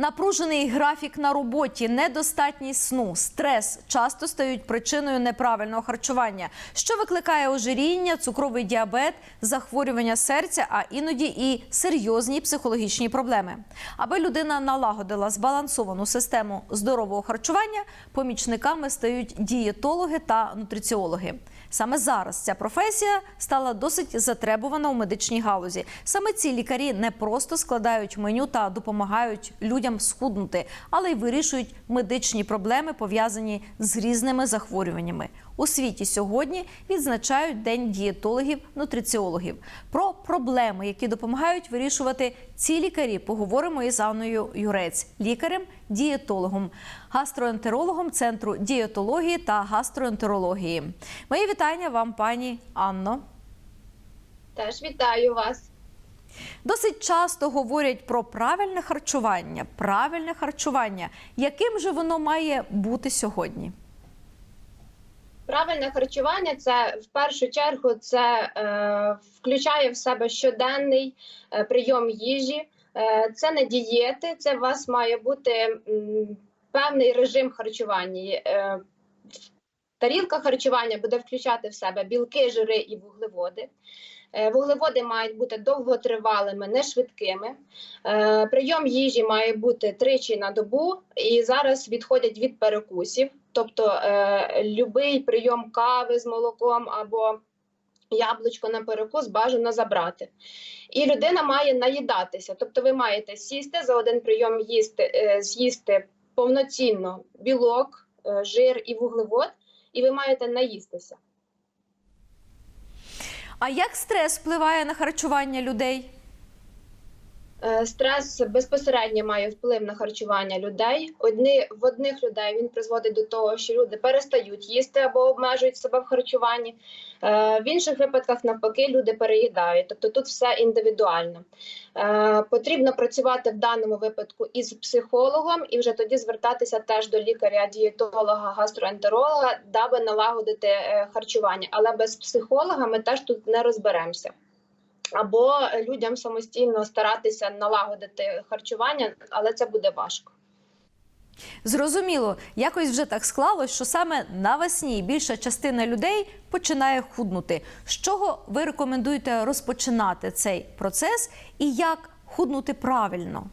Напружений графік на роботі, недостатність сну, стрес часто стають причиною неправильного харчування, що викликає ожиріння, цукровий діабет, захворювання серця, а іноді і серйозні психологічні проблеми. Аби людина налагодила збалансовану систему здорового харчування, помічниками стають дієтологи та нутриціологи. Саме зараз ця професія стала досить затребувана у медичній галузі. Саме ці лікарі не просто складають меню та допомагають людям схуднути, але й вирішують медичні проблеми, пов'язані з різними захворюваннями. У світі сьогодні відзначають День дієтологів, нутриціологів. Про проблеми, які допомагають вирішувати ці лікарі, поговоримо із Анною Юрець, лікарем, дієтологом, гастроентерологом Центру дієтології та гастроентерології. Мої вітання вам, пані Анно. Теж вітаю вас. Досить часто говорять про правильне харчування. Правильне харчування. Яким же воно має бути сьогодні? Правильне харчування це в першу чергу це е, включає в себе щоденний е, прийом їжі. Е, це не дієти, це у вас має бути м, певний режим харчування. Е, тарілка харчування буде включати в себе білки, жири і вуглеводи. Е, Вуглеводи мають бути довготривалими, не швидкими. Е, Прийом їжі має бути тричі на добу, і зараз відходять від перекусів. Тобто е, любий прийом кави з молоком або яблучко на перекус бажано забрати. І людина має наїдатися. Тобто, ви маєте сісти за один прийом їсти, з'їсти повноцінно білок, жир і вуглевод, і ви маєте наїстися. А як стрес впливає на харчування людей? Е, Стрес безпосередньо має вплив на харчування людей. Одні в одних людей він призводить до того, що люди перестають їсти або обмежують себе в харчуванні. Е, В інших випадках, навпаки, люди переїдають. Тобто тут все індивідуально. Е, Потрібно працювати в даному випадку із психологом, і вже тоді звертатися теж до лікаря, дієтолога, гастроентеролога, даби налагодити харчування. Але без психолога ми теж тут не розберемося або людям самостійно старатися налагодити харчування, але це буде важко. Зрозуміло, якось вже так склалось, що саме навесні більша частина людей починає худнути. З чого ви рекомендуєте розпочинати цей процес і як худнути правильно?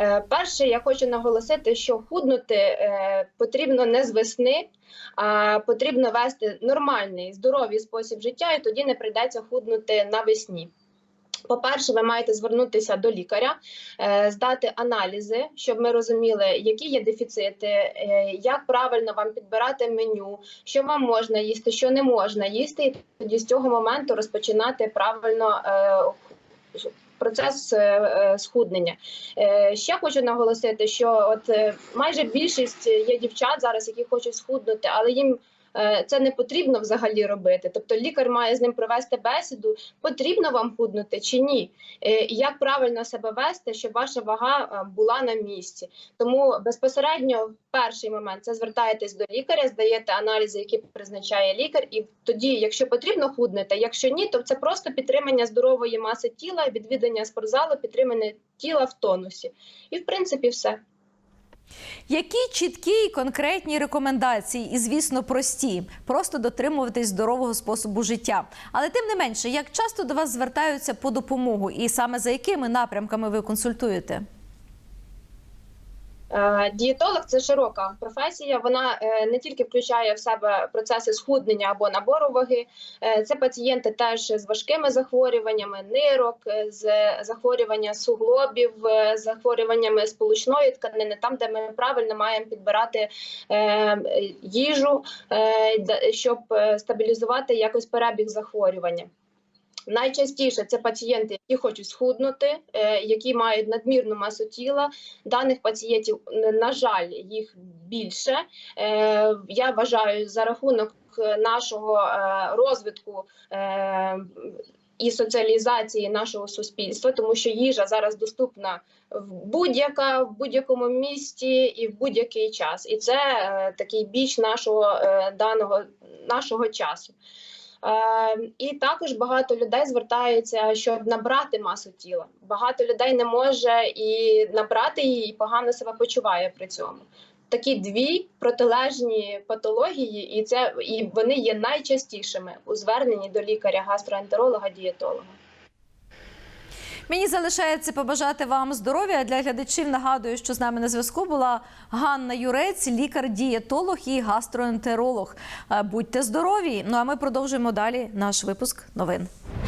Е, Перше, я хочу наголосити, що худнути е, потрібно не з весни, а потрібно вести нормальний здоровий спосіб життя, і тоді не прийдеться худнути навесні. По-перше, ви маєте звернутися до лікаря, е, здати аналізи, щоб ми розуміли, які є дефіцити, як правильно вам підбирати меню, що вам можна їсти, що не можна їсти, і тоді з цього моменту розпочинати правильно процес е, е, схуднення. Е, Ще хочу наголосити, що от майже більшість є дівчат зараз, які хочуть схуднути, але їм це не потрібно взагалі робити. Тобто лікар має з ним провести бесіду, потрібно вам худнути чи ні, Е, як правильно себе вести, щоб ваша вага е, була на місці. Тому безпосередньо в перший момент це звертаєтесь до лікаря, здаєте аналізи, які призначає лікар, і тоді, якщо потрібно худнете, якщо ні, то це просто підтримання здорової маси тіла, відвідання спортзалу, підтримання тіла в тонусі. І в принципі все. Які чіткі і конкретні рекомендації, і звісно, прості, просто дотримуватись здорового способу життя. Але тим не менше, як часто до вас звертаються по допомогу, і саме за якими напрямками ви консультуєте? Дієтолог це широка професія. Вона е, не тільки включає в себе процеси схуднення або набору ваги. е, Це пацієнти теж з важкими захворюваннями нирок, е, з захворювання суглобів, захворюваннями сполучної тканини, там, де ми правильно маємо підбирати їжу, щоб стабілізувати якось перебіг захворювання. Найчастіше це пацієнти, які хочуть схуднути, е, які мають надмірну масу тіла. Даних пацієнтів, на жаль, їх більше. Е, Я вважаю, за рахунок е, нашого розвитку. І соціалізації нашого суспільства, тому що їжа зараз доступна в будь-яка в будь-якому місті і в будь-який час, і це такий біч нашого даного нашого часу. Е, і також багато людей звертаються, щоб набрати масу тіла. Багато людей не може і набрати її, і погано себе почуває при цьому. Такі дві протилежні патології, і це і вони є найчастішими у зверненні до лікаря, гастроентеролога, дієтолога. Мені залишається побажати вам здоров'я. Для глядачів нагадую, що з нами на зв'язку була Ганна Юрець, лікар-дієтолог і гастроентеролог. Е, Будьте здорові! Ну а ми продовжуємо далі наш випуск новин.